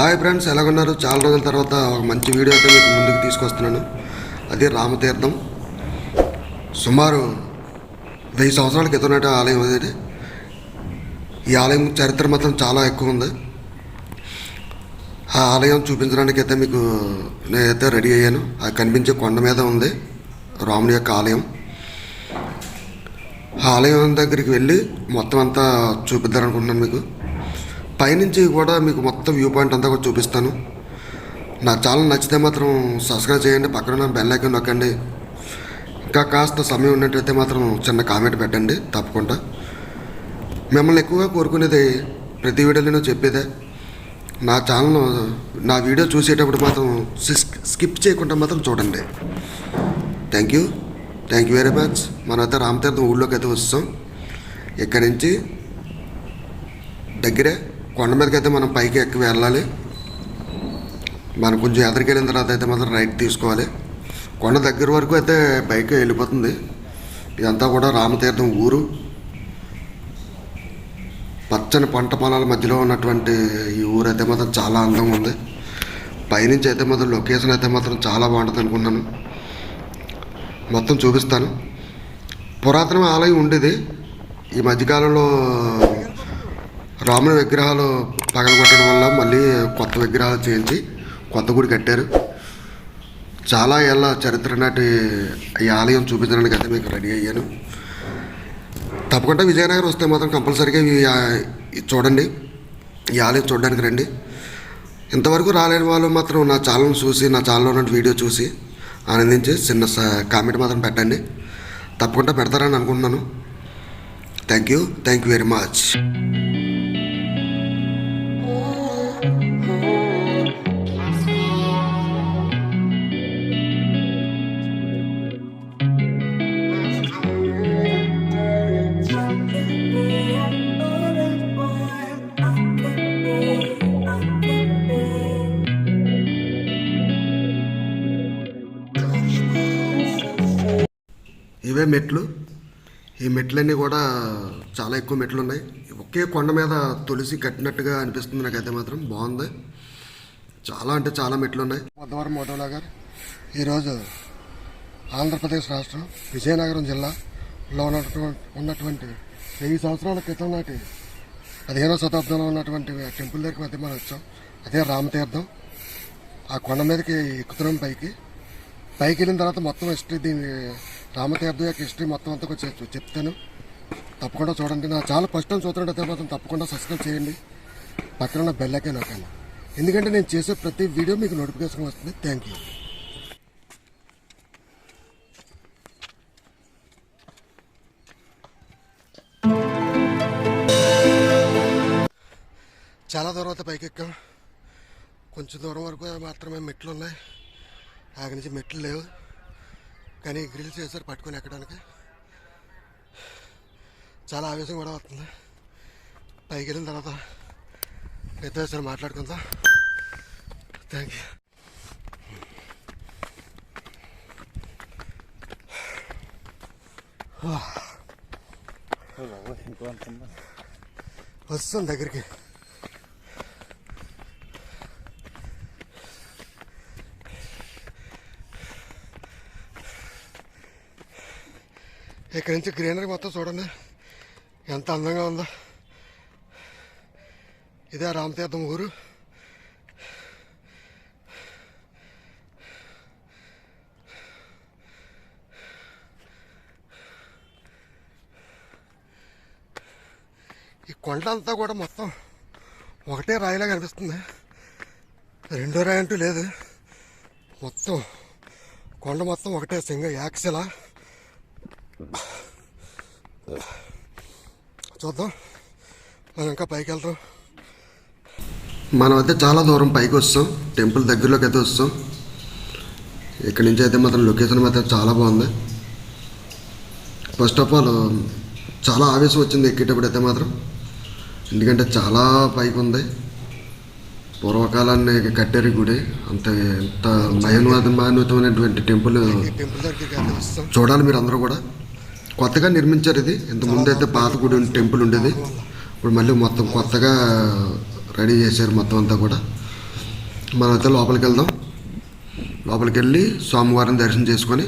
Hi friends ఎలాగున్నారు? చాలా రోజుల తర్వాత ఒక మంచి వీడియో అయితే మీకు ముందుకు తీసుకొస్తున్నాను. అది రామతీర్థం. సుమారు వెయ్యి సంవత్సరాల క్రితం ఆలయం అది ఈ ఆలయం చరిత్ర మాత్రం చాలా ఎక్కువ ఉంది. ఆ ఆలయం చూపించడానికి అయితే మీకు నేనైతే రెడీ అయ్యాను. అది కనిపించే కొండ మీద ఉంది రాముని యొక్క ఆలయం. ఆ ఆలయం దగ్గరికి వెళ్ళి మొత్తం అంతా చూపిద్దారనుకుంటున్నాను మీకు. పైనుంచి కూడా మీకు మొత్తం వ్యూ పాయింట్ అంతా కూడా చూపిస్తాను. నా ఛానల్ నచ్చితే మాత్రం సబ్స్క్రైబ్ చేయండి పక్కన ఉన్న బెల్ ఐకాన్ నొక్కండి. ఇంకా కాస్త సమయం ఉన్నట్టయితే మాత్రం చిన్న కామెంట్ పెట్టండి తప్పకుండా. మిమ్మల్ని ఎక్కువగా కోరుకునేది ప్రతి వీడియోలో చెప్పేదే. నా ఛానల్ నా వీడియో చూసేటప్పుడు మాత్రం స్కిప్ చేయకుండా మాత్రం చూడండి. Thank you thank you very much మనమైతే రామతీర్థం ఊళ్ళోకి అయితే వస్తాం. ఇక్కడి నుంచి దగ్గరే కొండ మీదకి అయితే మనం పైకి ఎక్కి వెళ్ళాలి. మనం కొంచెం ఎదరికి వెళ్ళిన తర్వాత అయితే మాత్రం రైట్ తీసుకోవాలి. కొండ దగ్గర వరకు అయితే పైకి వెళ్ళిపోతుంది. ఇదంతా కూడా రామతీర్థం ఊరు. పచ్చని పంట పొలాల మధ్యలో ఉన్నటువంటి ఈ ఊరు అయితే మాత్రం చాలా అందంగా ఉంది. పైనుంచి అయితే మాత్రం లొకేషన్ అయితే మాత్రం చాలా బాగుంటుంది అనుకున్నాను మొత్తం చూపిస్తాను. పురాతన ఆలయం ఉండేది. ఈ మధ్యకాలంలో రాముని విగ్రహాలు పగలగొట్టడం వల్ల మళ్ళీ కొత్త విగ్రహాలు చేయించి కొత్త గుడి కట్టారు. చాలా ఏళ్ళ చరిత్ర నాటి ఈ ఆలయం చూపించడానికి అయితే మీకు రెడీ అయ్యాను. తప్పకుండా విజయనగరం వస్తే మాత్రం కంపల్సరీగా చూడండి. ఈ ఆలయం చూడడానికి రండి. ఇంతవరకు రాలేని వాళ్ళు మాత్రం నా ఛానల్ చూసి నా ఛానల్లో ఉన్న వీడియో చూసి ఆనందించి చిన్న స- కామెంట్ మాత్రం పెట్టండి. తప్పకుండా పెడతారని అనుకుంటున్నాను. Thank you thank you very much ఇవే మెట్లు. ఈ మెట్లన్నీ కూడా చాలా ఎక్కువ మెట్లు ఉన్నాయి ఒకే కొండ మీద తులసి కట్టినట్టుగా అనిపిస్తుంది నాకైతే మాత్రం. బాగుంది. చాలా అంటే చాలా మెట్లు ఉన్నాయి బుధవారం మోటోలా గారు ఈరోజు ఆంధ్రప్రదేశ్ రాష్ట్రం విజయనగరం జిల్లాలో ఉన్నటువంటి ఉన్నటువంటి వెయ్యి సంవత్సరాల క్రితం నాటి పదిహేనవ శతాబ్దంలో ఉన్నటువంటి టెంపుల్ దగ్గరికి మధ్య మనం వచ్చాం. అదే రామతీర్థం. ఆ కొండ మీదకి ఎక్కుతున్నాం పైకి. పైకి వెళ్ళిన తర్వాత మొత్తం హిస్టరీ దీని రామతీర్థం యొక్క హిస్టరీ మొత్తం అంతా చెప్తాను. తప్పకుండా చూడండి. నా చాలా ఫస్ట్ టైం చూస్తున్నట్టయితే మాత్రం తప్పకుండా సబ్స్క్రైబ్ చేయండి. పక్కన ఉన్న బెల్లకే నొక్కండి. ఎందుకంటే నేను చేసే ప్రతి వీడియో మీకు నోటిఫికేషన్ వస్తుంది. థ్యాంక్ యూ చాలా దూరం అయితే కొంచెం దూరం వరకు మాత్రమే మెట్లు ఉన్నాయి. ఆగి నుంచి మెట్లు లేవు. కానీ గ్రిల్ చేశారు పట్టుకొని ఎక్కడానికి. చాలా ఆవేశం కూడా వస్తుంది. పైకి వెళ్ళిన తర్వాత పెద్ద మాట్లాడుకుందాం. థ్యాంక్ యూ వస్తాం దగ్గరికి. ఇక్కడి నుంచి గ్రీనరీ మొత్తం చూడండి. ఎంత అందంగా ఉందో. ఇదే రామతీర్థం ఊరు. ఈ కొండ అంతా కూడా మొత్తం ఒకటే రాయిలా కనిపిస్తుంది. రెండో రాయి అంటూ లేదు. మొత్తం కొండ మొత్తం ఒకటే సింగ యాక్సిలా. చూద్దాం. మనం ఇంకా పైకి వెళ్తాం మనం అయితే చాలా దూరం పైకి వస్తాం. టెంపుల్ దగ్గరలోకి అయితే వస్తాం. ఇక్కడి నుంచి అయితే మాత్రం లొకేషన్ మాత్రం చాలా బాగుంది. ఫస్ట్ ఆఫ్ ఆల్ చాలా ఆవేశం వచ్చింది ఎక్కేటప్పుడు అయితే మాత్రం. ఎందుకంటే చాలా పైకి ఉంది. పూర్వకాలాన్ని కట్టారు గుడి. అంత ఎంత మయోన్మాన్వితమైనటువంటి టెంపుల్ టెంపుల్ దగ్గరికి అయితే వస్తాం. చూడాలి మీరు అందరూ కూడా. కొత్తగా నిర్మించారు ఇది. ఇంత ముందు అయితే పాత గుడి టెంపుల్ ఉండేది. ఇప్పుడు మళ్ళీ మొత్తం కొత్తగా రెడీ చేశారు మొత్తం అంతా కూడా. మనమైతే లోపలికి వెళ్దాం. లోపలికి వెళ్ళి స్వామివారిని దర్శనం చేసుకొని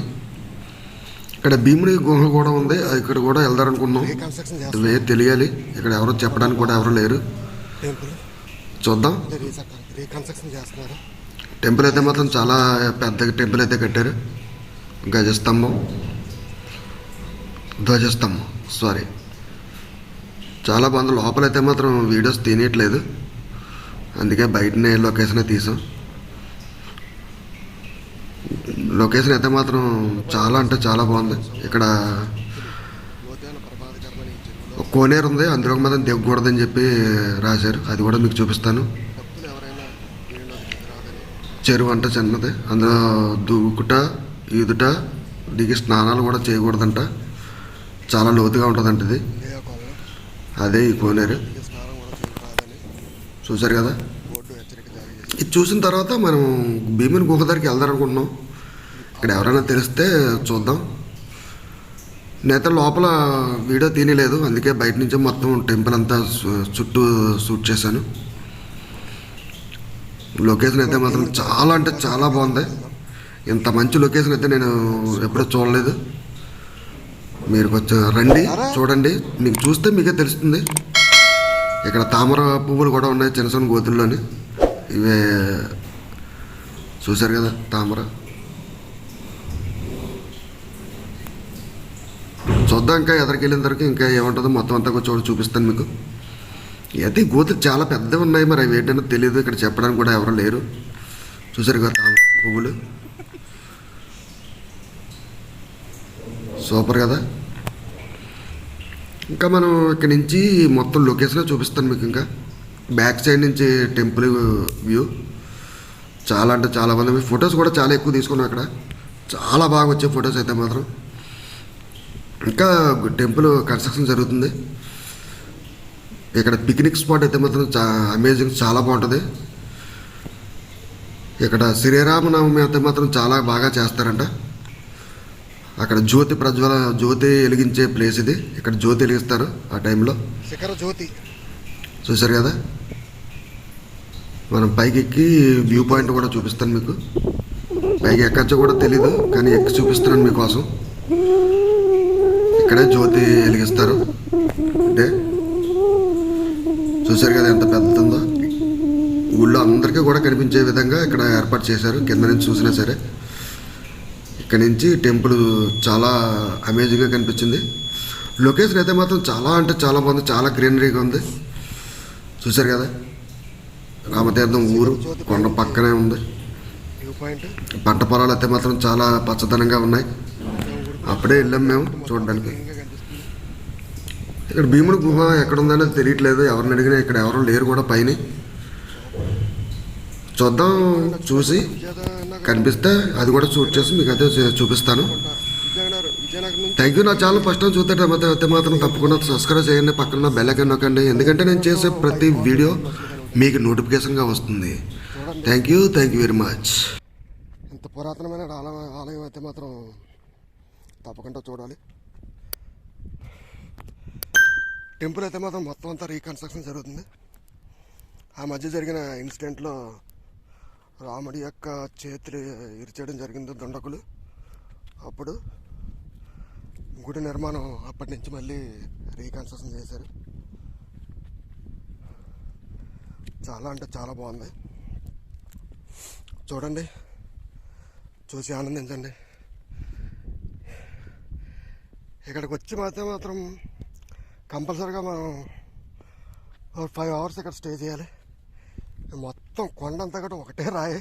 ఇక్కడ భీముడి గుహ కూడా ఉంది. అది ఇక్కడ కూడా వెళ్దారనుకున్నాం ఇవే తెలియాలి. ఇక్కడ ఎవరో చెప్పడానికి కూడా ఎవరు లేరు. చూద్దాం. చేస్తున్నారు టెంపుల్ అయితే మాత్రం చాలా పెద్ద టెంపుల్ అయితే కట్టారు. గజస్తంభం. ధ్వజస్తంభం. సారీ చాలా బాగుంది లోపలైతే మాత్రం వీడియోస్ తినేయట్లేదు. అందుకే బయటనే లొకేషన్ తీసాం. లొకేషన్ అయితే మాత్రం చాలా అంటే చాలా బాగుంది. ఇక్కడ కోనేరు ఉంది. అందులో మాత్రం దిగకూడదని చెప్పి రాశారు. అది కూడా మీకు చూపిస్తాను. చెరువు అంటే చిన్నది. అందులో దూకుట ఈదుట దిగి స్నానాలు కూడా చేయకూడదంట. చాలా లోతుగా ఉంటుందంట ఇది. అదే ఈ కోనేరు. చూసారు చూశారు కదా? ఇది చూసిన తర్వాత మనం భీముని గుహ దగ్గరికి వెళ్దారనుకుంటున్నాం ఇక్కడ ఎవరైనా తెలిస్తే చూద్దాం. నేత లోపల వీడియో తీయలేదు. అందుకే బయట నుంచి మొత్తం టెంపుల్ అంతా చుట్టూ షూట్ చేశాను. లొకేషన్ అయితే మాత్రం చాలా అంటే చాలా బాగుంది. ఇంత మంచి లొకేషన్ అయితే నేను ఎప్పుడూ చూడలేదు. మీరు కొంచెం రండి చూడండి. మీకు చూస్తే మీకే తెలుస్తుంది. ఇక్కడ తామర పువ్వులు కూడా ఉన్నాయి చిన్న చిన్న గోతుల్లోని. ఇవే చూశారు కదా తామర. చూద్దాం ఇంకా ఎదరికి వెళ్ళిన తర్వాత ఇంకా ఏముంటుందో మొత్తం అంతా కొంచెం చూడ చూపిస్తాను మీకు. అయితే గోతులు చాలా పెద్దవి ఉన్నాయి మరి అవి ఏంటో తెలియదు. ఇక్కడ చెప్పడానికి కూడా ఎవరు లేరు. చూశారు కదా తామర పువ్వులు. సూపర్ కదా. ఇంకా మనం ఇక్కడ నుంచి మొత్తం లొకేషన్ చూపిస్తాను మీకు ఇంకా. బ్యాక్ సైడ్ నుంచి టెంపుల్ వ్యూ. చాలా అంటే చాలా మంది ఫొటోస్ కూడా చాలా ఎక్కువ తీసుకున్నాం అక్కడ. చాలా బాగా వచ్చే ఫొటోస్ అయితే మాత్రం. ఇంకా టెంపుల్ కన్స్ట్రక్షన్ జరుగుతుంది. ఇక్కడ పిక్నిక్ స్పాట్ అయితే మాత్రం చా అమేజింగ్ చాలా బాగుంటుంది. ఇక్కడ శ్రీరామనవమి అయితే మాత్రం చాలా బాగా చేస్తారంట. అక్కడ జ్యోతి ప్రజ్వల జ్యోతి వెలిగించే ప్లేస్ ఇది. ఇక్కడ జ్యోతి వెలిగిస్తారు ఆ టైంలో శిఖర జ్యోతి. చూశారు కదా? మనం పైకి ఎక్కి వ్యూ పాయింట్ కూడా చూపిస్తాను మీకు. పైకి ఎక్కచ్చో కూడా తెలీదు కానీ ఎక్కి చూపిస్తున్నాను మీకోసం. ఇక్కడే జ్యోతి వెలిగిస్తారు. అంటే చూశారు కదా ఎంత పెద్ద ఉందో ఊళ్ళో అందరికీ కూడా కనిపించే విధంగా ఇక్కడ ఏర్పాటు చేశారు. కింద నుంచి చూసినా సరే. ఇక్కడ నుంచి టెంపుల్ చాలా అమేజింగ్గా కనిపించింది. లొకేషన్ అయితే మాత్రం చాలా అంటే చాలా బాగుంది చాలా గ్రీనరీగా ఉంది. చూశారు కదా? రామతీర్థం ఊరు కొండ పక్కనే ఉంది. పంట పొలాలు అయితే మాత్రం చాలా పచ్చదనంగా ఉన్నాయి. అప్పుడే వెళ్ళాం మేము చూడడానికి. ఇక్కడ భీముడు గుహ ఎక్కడ ఉందనేది తెలియట్లేదు. ఎవరిని అడిగినా ఇక్కడ ఎవరు లేరు కూడా పైన. చూద్దాం చూసి కనిపిస్తే అది కూడా షూట్ చేసి మీకు అదే చూపిస్తాను. థ్యాంక్ యూ నా ఛానల్ ఫస్ట్ టైం చూస్తే అయితే మాత్రం తప్పకుండా సబ్స్క్రైబ్ చేయండి పక్కన బెల్ ఐకాన్ నొక్కండి. ఎందుకంటే నేను చేసే ప్రతి వీడియో మీకు నోటిఫికేషన్గా వస్తుంది. Thank you thank you very much ఇంత పురాతనమైన ఆలయం ఆలయం అయితే మాత్రం తప్పకుండా చూడాలి. టెంపుల్ అయితే మాత్రం మొత్తం అంతా రీకన్స్ట్రక్షన్ జరుగుతుంది. ఆ మధ్య జరిగిన ఇన్సిడెంట్లో రాముడి యొక్క చేతులు ఇరిచేయడం జరిగింది దుండకులు అప్పుడు గుడి నిర్మాణం అప్పటి నుంచి మళ్ళీ రీకన్స్ట్రక్షన్ చేశారు. చాలా అంటే చాలా బాగుంది. చూడండి చూసి ఆనందించండి. ఇక్కడికి వచ్చి మాత్రం మాత్రం కంపల్సరీగా మనం ఫైవ్ అవర్స్ ఇక్కడ స్టే చేయాలి. మొత్తం కొండంతా కూడా ఒకటే రాయి.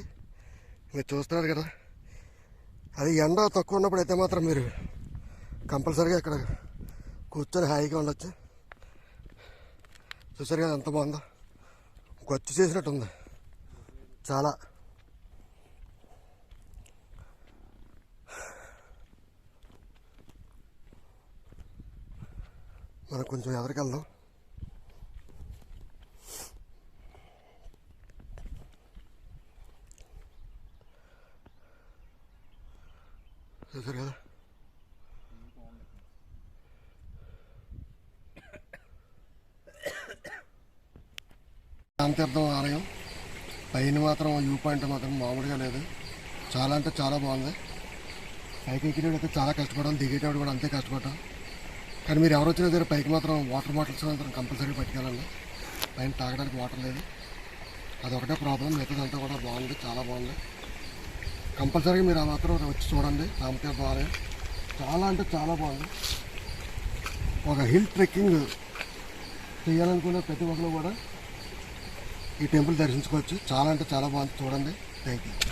మీరు చూస్తున్నారు కదా. అది ఎండ తక్కువ ఉన్నప్పుడు అయితే మాత్రం మీరు కంపల్సరీగా ఇక్కడ కూర్చొని హాయిగా ఉండొచ్చు. చూసారు కదా ఎంత బాగుందో? గొచ్చు చేసినట్టు ఉంది చాలా. మనం కొంచెం ఎదరికి వెళ్దాం చూసారు కదా రామతీర్థం ఆలయం. పైన మాత్రం వ్యూ పాయింట్ మాత్రం మామూలుగా లేదు. చాలా అంటే చాలా బాగుంది. పైకి ఎక్కేటప్పుడు అయితే చాలా కష్టపడడం. దిగేటప్పుడు కూడా అంతే కష్టపడ్డాం. కానీ మీరు ఎవరు వచ్చినా సరే పైకి మాత్రం వాటర్ బాటిల్స్ మాత్రం కంపల్సరీ పట్టుకెళ్ళండి పైన తాగడానికి వాటర్ లేదు. అదొకటే ప్రాబ్లం. మిగతాదంతా కూడా బాగుంది. చాలా బాగుంది. కంపల్సరీగా మీరు ఆ మాత్రం వచ్చి చూడండి. రామతీర్థ ఆలయం. చాలా అంటే చాలా బాగుంది. ఒక హిల్ ట్రెక్కింగ్ చేయాలనుకున్న ప్రతి ఒక్కరు కూడా ఈ టెంపుల్ దర్శించుకోవచ్చు. చాలా అంటే చాలా బాగుంది. చూడండి. Thank you